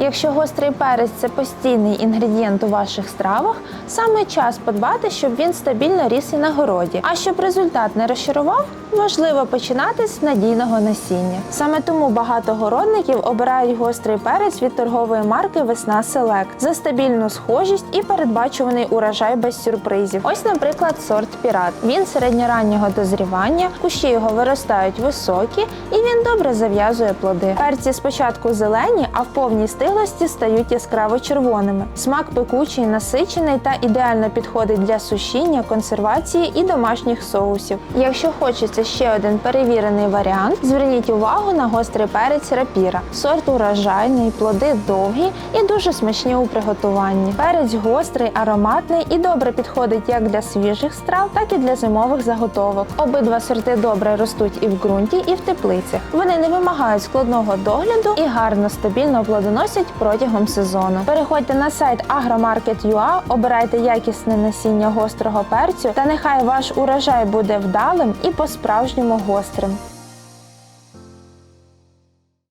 Якщо гострий перець це постійний інгредієнт у ваших стравах, саме час подбати, щоб він стабільно ріс і на городі. А щоб результат не розчарував, важливо починати з надійного насіння. Саме тому багато городників обирають гострий перець від торгової марки Весна Селект за стабільну схожість і передбачуваний урожай без сюрпризів. Ось, наприклад, сорт Пірат. Він середньораннього дозрівання, кущі його виростають високі, і він добре зав'язує плоди. Перці спочатку зелені, а в повній стиглості стають яскраво червоними. Смак пекучий, насичений та ідеально підходить для сушіння, консервації і домашніх соусів. Якщо хочеться ще один перевірений варіант, зверніть увагу на гострий перець рапіра. Сорт урожайний, плоди довгі і дуже смачні у приготуванні. Перець гострий, ароматний і добре підходить як для свіжих страв, так і для зимових заготовок. Обидва сорти добре ростуть і в ґрунті, і в теплицях. Вони не вимагають складного догляду і гарно стабільно плодоносять протягом сезону. Переходьте на сайт agromarket.ua, обирайте якісне насіння гострого перцю, та нехай ваш урожай буде вдалим і по-справжньому гострим.